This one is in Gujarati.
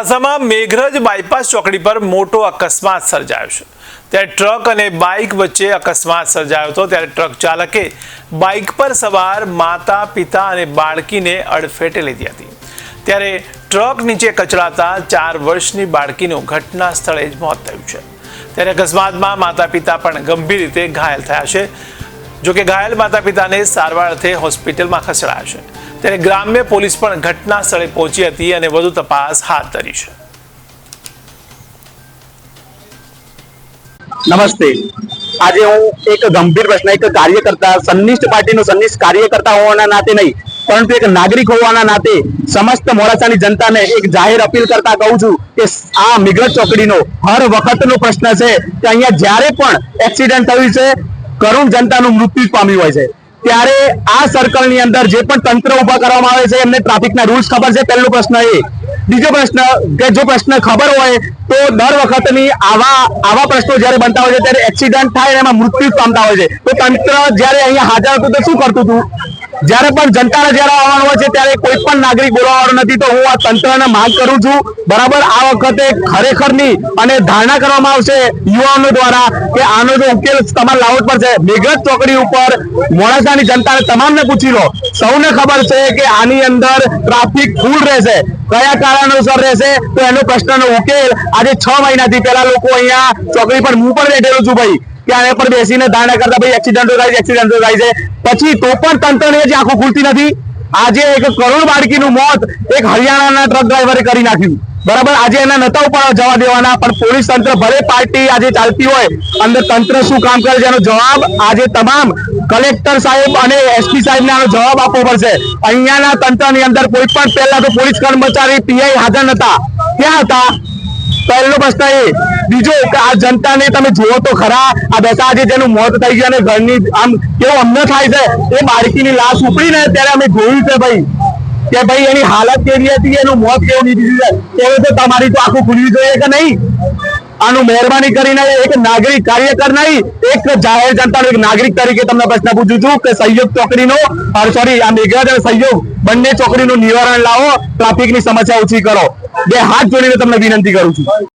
મોડાસામાં મેઘરજ બાયપાસ ચોકડી પર મોટો અકસ્માત સર્જાયો છે. ત્યારે ટ્રક અને બાઇક વચ્ચે અકસ્માત સર્જાયો હતો. ત્યારે ટ્રક ચાલકે બાઇક પર સવાર માતા, પિતા અને બાળકીને અડફેટે લીધી હતી. ત્યારે ટ્રક નીચે કચડાતા ચાર વર્ષની બાળકીનું ઘટના સ્થળે જ મોત થયું છે. ત્યારે અકસ્માતમાં માતા, પિતા પણ ગંભીર રીતે ઘાયલ થયા છે. જોકે ઘાયલ માતા પિતાને સારવાર અર્થે હોસ્પિટલમાં ખસેડાયા છે. ત્યારે ગ્રામ્ય પોલીસ પણ ઘટના સ્થળે પહોંચી હતી અને વધુ તપાસ હાથ ધરી છે. નમસ્તે. આજે હું એક ગંભીર પ્રશ્ન, એક કાર્યકર્તા, સંનિષ્ઠ પાર્ટીનો સંનિષ્ઠ કાર્યકર્તા હોવાના નાતે નહીં, પરંતુ એક નાગરિક હોવાના નાતે સમસ્ત મોડાસાની જનતાને એક જાહેર અપીલ કરતા કહું છું કે આ મિગરજ ચોકડીનો હર વખતનો પ્રશ્ન છે કે અહીંયા જ્યારે પણ એક્સિડન્ટ થયું છે કરુણ જનતાનું મૃત્યુ પામ્યું હોય છે. ત્યારે આ સર્કલની અંદર જે પણ તંત્ર ઊભા કરવામાં આવે છે, એમને ટ્રાફિકના રૂલ્સ ખબર છે? પહેલો પ્રશ્ન એ. બીજો પ્રશ્ન, કે જો પ્રશ્ન ખબર હોય, તો દર વખતની આવા આવા પ્રશ્નો જ્યારે બનતા હોય છે, ત્યારે એક્સિડન્ટ થાય એમાં મૃત્યુ પામતા હોય છે. તો તંત્ર જ્યારે અહીંયા હાજર હતું તો શું કરતું હતું? જ્યારે પણ જનતાને જ્યારે આવવાનું હોય છે, ત્યારે કોઈ પણ નાગરિક બોલાવવાનો નથી, તો હું આ તંત્રને માંગ કરું છું. બરાબર, આ વખતે ખરેખરની અને ધારણા કરવામાં આવશે યુવાનો દ્વારા કે આનો જો ઉકેલ તમારે લાવવો પડશે મેઘરજ ચોકડી ઉપર મોડાસાની જનતાને તમામને પૂછી લો. સૌને ખબર છે કે આની અંદર ટ્રાફિક ફૂલ રહેશે. કયા કારણોસર રહેશે? તો એનો પ્રશ્નનો ઉકેલ આજે છ મહિનાથી પહેલા લોકો અહીંયા ચોકડી પર હું પણ બેઠેલો છું ભાઈ. આને પર બેસીને ધારણા કરતા ભાઈ એક્સિડન્ટો થાય એક્સિડન્ટો થાય છે. પછી તો પણ તંત્રને જે આંખો ખુલતી નથી. આજે એક કરોડ બાળકીનું મોત એક હરિયાણાના ટ્રક ડ્રાઈવરે કરી નાખ્યું. બરાબર? આજે એના નતા ઉપર જવા દેવાના, પણ પોલીસ તંત્ર ભલે પાર્ટી આજે ચાલતી હોય, અંદર તંત્ર શું કામ કરે છે એનો જવાબ આજે તમામ કલેક્ટર સાહેબ અને એસપી સાહેબને આનો જવાબ આપવો પડશે. અહીંયાના તંત્રની અંદર કોઈ પણ પહેલા તો પોલીસ કર્મચારી પીઆઈ હાજર નતા. ક્યાં હતા? પહેલો પ્રશ્ન એ. બીજો કે આ જનતાને તમે જુઓ તો ખરા, આ દશા આજે જેનું મોત થઈ ગયા ઘરની આમ કેવું અમને થાય છે, એ બાળકીની લાશ ઉપડી ને ત્યારે અમે જોયું છે ભાઈ. કે ભાઈ એની હાલત કેવી હતી, એનું મોત કેવું નીકળી છે એવું તો તમારી તો આખું ખુલવી જોઈએ કે નહીં? આનું મહેરબાની કરીને એક નાગરિક કાર્યકર નહીં, એક જાહેર જનતા એક નાગરિક તરીકે તમને પ્રશ્ન પૂછું છું કે સહયોગ ચોકડીનો સોરી આ મેઘરાજ અને સહયોગ બંને ચોકડીનું નિવારણ લાવો ટ્રાફિકની સમસ્યા ઓછી કરો. બે હાથ જોડીને તમને વિનંતી કરું છું.